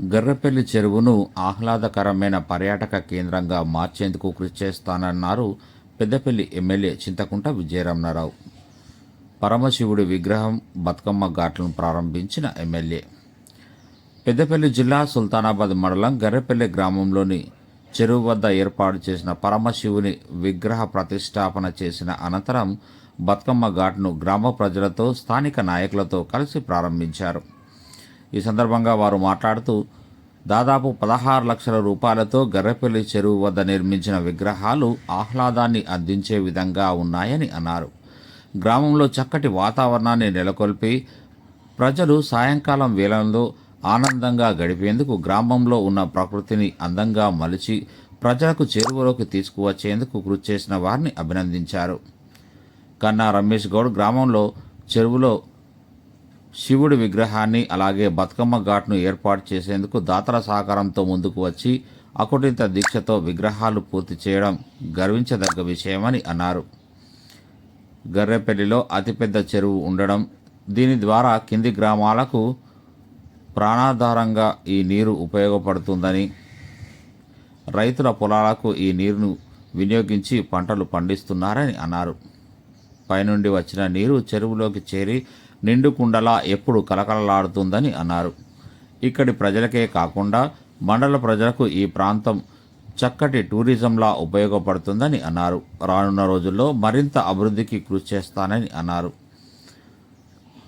గర్రపల్లి చెరువును ఆహ్లాదకరమైన పర్యాటక కేంద్రంగా మార్చేందుకు కృషి చేస్తానన్నారు పెద్దపల్లి ఎమ్మెల్యే చింతకుంట విజయరమణారావు. పరమశివుడి విగ్రహం బతుకమ్మ ఘాట్లను ప్రారంభించిన ఎమ్మెల్యే. పెద్దపల్లి జిల్లా సుల్తానాబాద్ మండలం గర్రెపల్లి గ్రామంలోని చెరువు వద్ద ఏర్పాటు చేసిన పరమశివుని విగ్రహ ప్రతిష్టాపన చేసిన అనంతరం బతుకమ్మ ఘాట్ను గ్రామ ప్రజలతో స్థానిక నాయకులతో కలిసి ప్రారంభించారు. ఈ సందర్భంగా వారు మాట్లాడుతూ దాదాపు పదహారు లక్షల రూపాయలతో గర్రెపల్లి చెరువు వద్ద నిర్మించిన విగ్రహాలు ఆహ్లాదాన్ని అందించే విధంగా ఉన్నాయని అన్నారు. గ్రామంలో చక్కటి వాతావరణాన్ని నెలకొల్పి ప్రజలు సాయంకాలం వేలంలో ఆనందంగా గడిపేందుకు గ్రామంలో ఉన్న ప్రకృతిని అందంగా మలిచి ప్రజలకు చెరువులోకి తీసుకువచ్చేందుకు కృషి చేసిన వారిని అభినందించారు. కన్నా రమేష్ గౌడ్ గ్రామంలో చెరువులో శివుడి విగ్రహాన్ని అలాగే బతుకమ్మ ఘాట్ను ఏర్పాటు చేసేందుకు దాతల సహకారంతో ముందుకు వచ్చి అకుటిత దీక్షతో విగ్రహాలు పూర్తి చేయడం గర్వించదగ్గ విషయమని అన్నారు. గర్రెపల్లిలో అతిపెద్ద చెరువు ఉండడం దీని ద్వారా కింది గ్రామాలకు ప్రాణాధారంగా ఈ నీరు ఉపయోగపడుతుందని రైతుల పొలాలకు ఈ నీరును వినియోగించి పంటలు పండిస్తున్నారని అన్నారు. పైనుండి వచ్చిన నీరు చెరువులోకి చేరి నిండుకుండలా ఎప్పుడు కలకలలాడుతుందని అన్నారు. ఇక్కడి ప్రజలకే కాకుండా మండల ప్రజలకు ఈ ప్రాంతం చక్కటి టూరిజంలా ఉపయోగపడుతుందని అన్నారు. రానున్న రోజుల్లో మరింత అభివృద్ధికి కృషి చేస్తానని అన్నారు.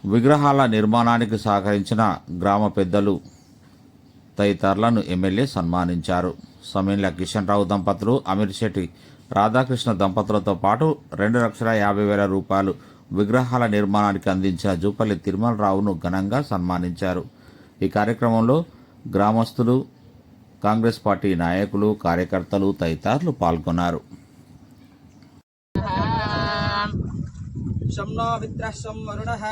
విగ్రహాల నిర్మాణానికి సహకరించిన గ్రామ పెద్దలు తదితరులను ఎమ్మెల్యే సన్మానించారు. సమీన్ల కిషన్ రావు దంపతులు అమీర్ శెట్టి రాధాకృష్ణ దంపతులతో పాటు రెండు లక్షల యాభై వేల రూపాయలు విగ్రహాల నిర్మాణానికి అందించిన జూపల్లి తిరుమలరావును ఘనంగా సన్మానించారు ఈ కార్యక్రమంలో గ్రామస్తులు కాంగ్రెస్ పార్టీ నాయకులు కార్యకర్తలు తదితరులు పాల్గొన్నారు शं नो मित्रः शं वरुणः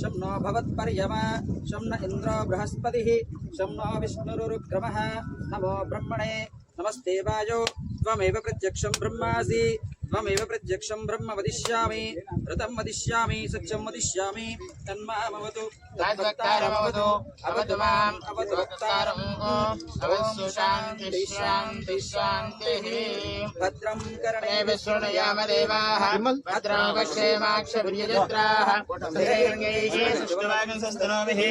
शं नो भवत्पर्यमा शं न इन्द्रो बृहस्पतिः शं नो विष्णुरुक्रमः नमो ब्रह्मणे नमस्ते वायो त्वमेव प्रत्यक्षं ब्रह्मासि। त्वमेव प्रत्यक्षं ब्रह्म वदिष्यामि। ऋतं वदिष्यामि सत्यं वदिष्यामि। तन्मामवतु तद्वक्तारमवतु अवतु माम् अवतु वक्तारम् अवतु शान्तिः शान्तिः शान्तिः भद्रं करणे विशृणुयाम देवाः। भद्रं पश्येमाक्षभिर्यजत्राः सुष्ठुवागं सस्तनोभिः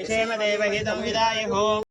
यशेम देवहितं विदायुः